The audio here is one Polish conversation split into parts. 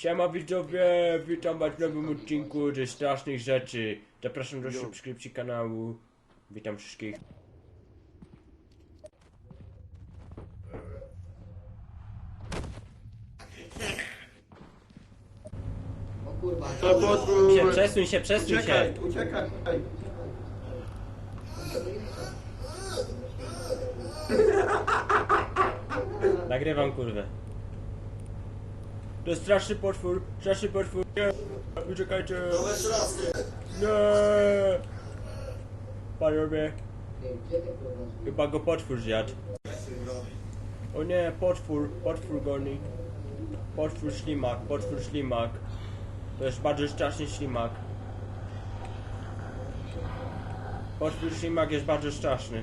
Siema widzowie, witam was w nowym odcinku ze strasznych rzeczy. Zapraszam do subskrypcji kanału. Witam wszystkich. O kurwa, To! Się, przesuń się, przesuń się. Uciekaj, uciekaj! Nagrywam kurwę. To jest straszny potwór, straszny potwór. Nie, uciekajcie. Nie. Panowie, gdzie ty kurwa? chyba go potwór zjadł. O nie, potwór, potwór goni. Potwór ślimak, potwór ślimak. To jest bardzo straszny ślimak. Potwór ślimak jest bardzo straszny.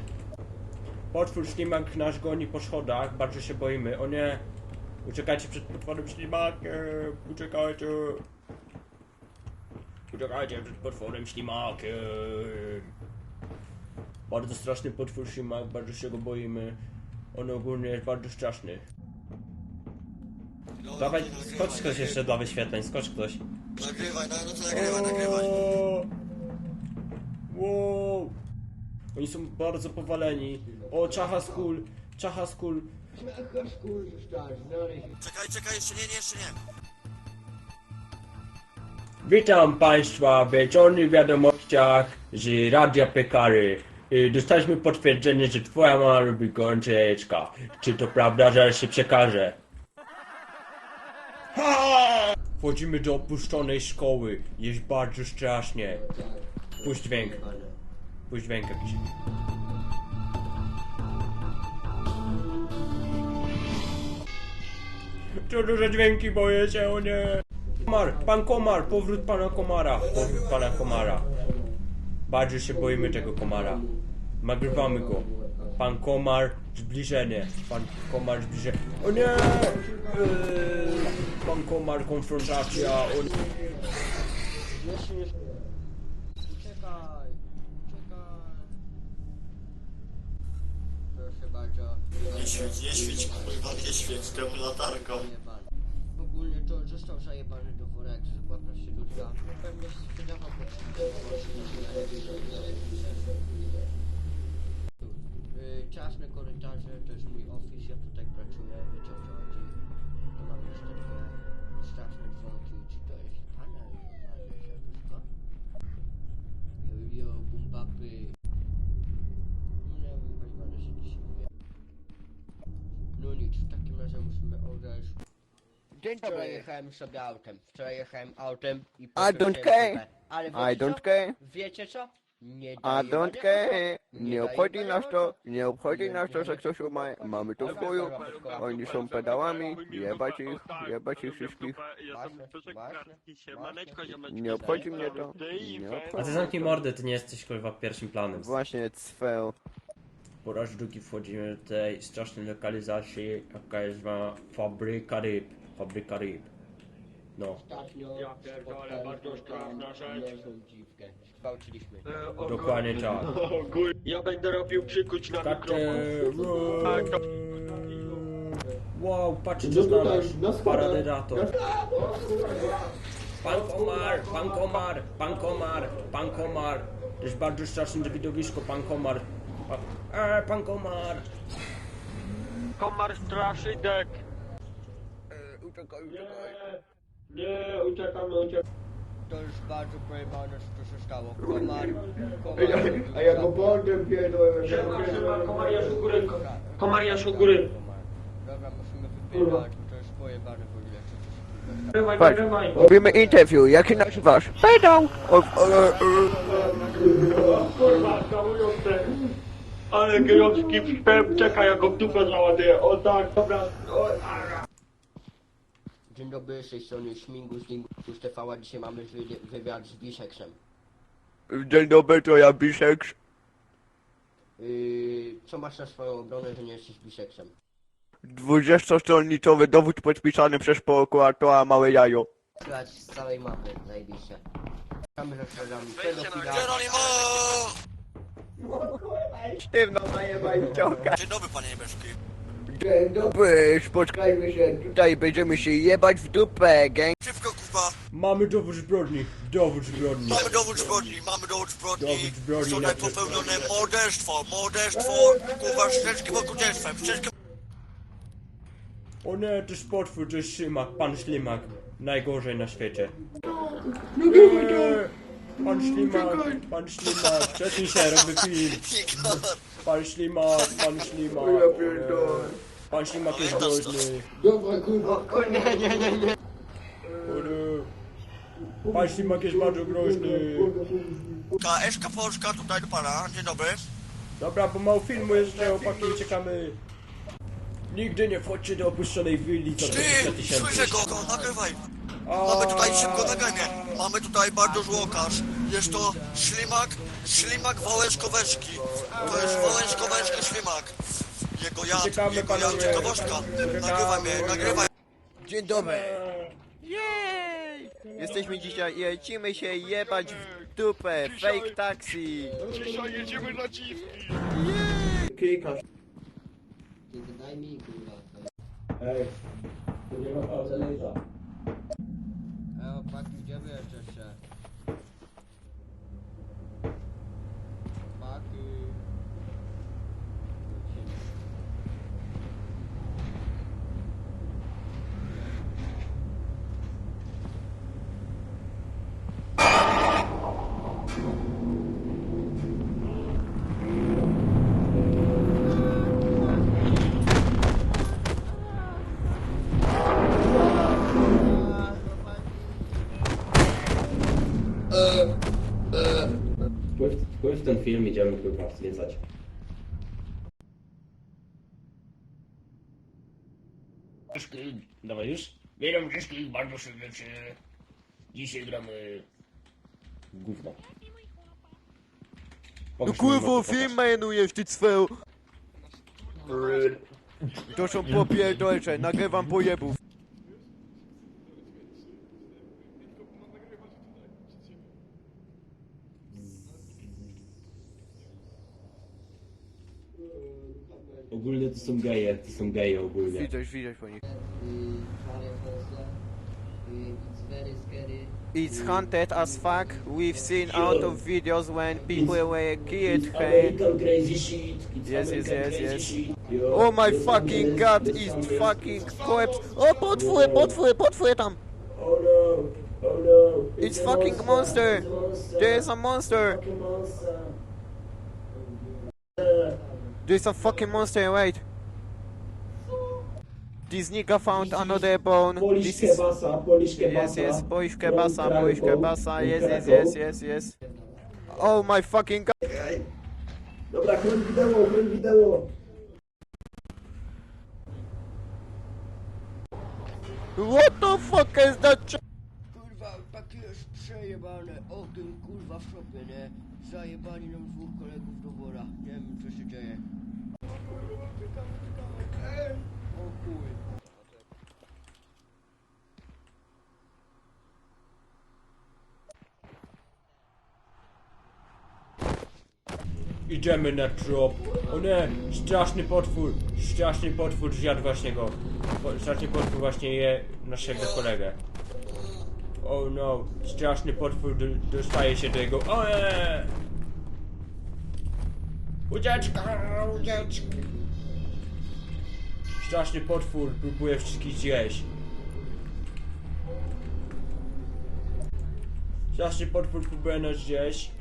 Potwór ślimak nas goni po schodach, bardzo się boimy. O nie! Uciekajcie przed potworem ślimakiem! Uciekajcie! Uciekajcie przed potworem ślimakiem! Bardzo straszny potwór ślimak, bardzo się go boimy. On ogólnie jest bardzo straszny. Dawaj, skocz ktoś jeszcze dla wyświetleń, skocz ktoś. Nagrywaj, no, no to nagrywaj, nagrywaj. O! Wow! Oni są bardzo powaleni. O, czacha skul, czacha skul. Jaka skurczyszcza, znaleźć. Czekaj, czekaj, jeszcze nie, nie, jeszcze nie. Witam Państwa w wieczornych wiadomościach z Radia Pekary. Y, Dostaliśmy potwierdzenie, że Twoja mama lubi gorące jajeczka. Czy to prawda, że się przekaże? Wchodzimy do opuszczonej szkoły. Jest bardzo strasznie. Puść dźwięk. Puść dźwięk jakiś. To za dźwięki, boję się, o nie. Komar, pan komar, powrót pana komara, powrót pana komara. Bardzo się boimy tego komara. Nagrywamy go. Pan komar, zbliżenie. Pan komar, zbliżenie. O nie! Pan komar, konfrontacja. O nie. Nie świeć, nie świeć, kurwa, nie świeć tą latarką. Ogólnie to został zajebany do worek, zwykła prostytutka. Pewnie sprzedawał Yy, Ciasne korytarze, to jest mój office, ja tutaj pracuję, chodzi. Tu mam jeszcze dwie straszne dzwonki, Dzień dobry. Wczoraj jechałem sobie autem. Wczoraj jechałem autem i I poszedłem don't care. sobie. Ale I wiecie don't co? care. Wiecie co? Nie I don't rady. care. Nie obchodzi nas to, nie obchodzi nas to, że ktoś ma, mamy to w. Oni są pedałami, jebać ich, jebać ich wszystkich. Właśnie, właśnie, właśnie. Nie obchodzi mnie to, nie A ty obchodzi. zamknij mordę, ty nie jesteś kurwa pierwszym planem. Właśnie cweł. Po raz drugi wchodzimy do tej strasznej lokalizacji, jaka jest zwana Fabryka Ryb. Fabryka Ryb. No, Ostatnio Ja pierdolę, bardzo straszna rzecz. dziwkę. Zgwałciliśmy. dokładnie tak. O. Ja będę robił przykuć na Kate... mikrofon. Tak, to... Wow, patrzcie co znalazł. Paradyrator. Pan komar, pan komar, pan komar, pan komar. To jest bardzo straszne widowisko, pan komar. Pa- E, pan komar. Komar straszydek. Uciekaj, Nie, uciekamy, uciekamy. To już bardzo pojebane, co tu się stało. Komar, komar. A ja go pierdolę. Siema, siema, komariasz u góry. Komariasz u góry. Komar. Dobra, musimy bo to jest pojebane w ogóle. Się Nagrywaj, Patrz, nagrywaj. robimy interview, jaki nazywasz? Pedał! Kurwa, całujące. Ale gejowski wstęp, czekaj, ja go w dupę załaduję. O tak, dobra. O, ara. Dzień dobry, z tej strony Śmigus, Dingus TV, a dzisiaj mamy wywi- wywiad z Biseksem. Dzień dobry, to ja Biseks. Yy, co masz na swoją obronę, że nie jesteś Biseksem? 20-stronnicowy dowód podpisany przez prokuratora Małe Jajo. Grać z całej mapy, zajebiście. Czekamy, że sprawdzamy pedofila. Geronimo! Sztywno najebaj cioka. Dzień dobry, panie Niebieski. Dzień dobry, spotkajmy się tutaj, będziemy się jebać w dupę, gang. Czy Mamy dowód zbrodni, dowód zbrodni. Mamy dowód zbrodni, mamy dowód zbrodni. Dowód zbrodni Tutaj na- popełnione morderstwo, morderstwo, kurwa, szczęskim okrucieństwem, szczęskim O nie, to jest potwór, to jest ślimak, pan ślimak. Najgorzej na świecie. No dawaj to! Nie, Pan ślimak, pan ślimak, przesuń się, robię film. Pan ślimak, pan ślimak. Ja pierdolę. Pan ślimak jest groźny. Dawaj kurwa! Kurde. Pan ślimak jest bardzo groźny. KSK Polska tutaj do pana, dzień dobry. Dobra, bo mało filmu jeszcze, opaki, uciekamy. Nigdy nie wchodźcie do opuszczonej willi 20 Ty, tysięcy. słyszę go, go, nagrywaj. Mamy tutaj szybko nagranie. Mamy tutaj bardzo zły okaz. Jest to ślimak, ślimak Wałęszkoweczki. To jest Wałęszkoweczki ślimak. Jego jad, Uciekamy, jego jad, panowie. ciekawostka. Nagrywaj mnie, nagrywaj. Dzień dobry. Jej! Jesteśmy dzisiaj lecimy się jebać w dupę. Fake taxi. Dzisiaj jedziemy na dziwki! Klikasz. Daj mi kurwa. Ej, to nie ma pauzy lejta. E, opaki, gdzie wy jesteście? Wpływ ten film, idziemy kurwa zwiedzać. Dawaj już? Witam wszystkich bardzo serdecznie. Dzisiaj gramy Gówno. No kurwa, film marnujesz ty cweł. To są popierdolcze, nagrywam pojebów. Geje, to są geje ogólnie. Widać, widać po nich. Y, Czarne Polsce. Y, It's haunted as fuck. We've seen out of videos when people were killed here. crazy shit. It's Yes, yes, yes, yes. Oh my fucking god, it's fucking corpse. O, oh, potwór, potwór, potwór tam. Oh no, oh no. It's fucking monster. There is a monster. There's a fucking monster, wait. This nigga found another bone. Polish This is... kebasa, Polish kebasa. Yes, yes, Polish kebasa, Polish kebasa, yes, yes, yes, yes, yes. Oh my fucking god. Dobra, chroń wideo, chroń wideo. What the fuck is that? ch- Kurwa, takie jest przejebane. O tym kurwa w szopie, nie? Zajebali nam dwóch kolegów do wora. Nie wiem co się dzieje. O chuj. Idziemy na trop. O nie, straszny potwór, straszny potwór zjadł właśnie go. Po- Straszny potwór właśnie je naszego kolegę. Oh no, straszny potwór do, dostaje się do jego... O nie! Ucieczka, ucieczka! Straszny potwór próbuje wszystkich zjeść. Straszny potwór próbuje nas zjeść.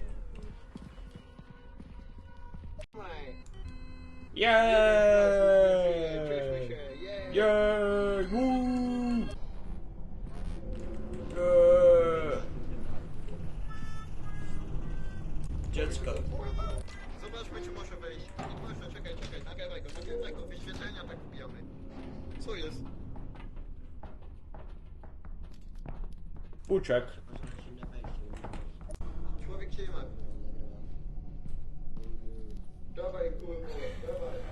Jej! Jej! Woo! Jej! Dziecko. Zobaczmy, czy może wejść. Nie proszę, czekaj, czekaj, nagrywaj go, nagrywaj go. Wyświetlenia tak. Co jest? Puczek. Człowiek się nie ma. Dabei Kultur, dabei.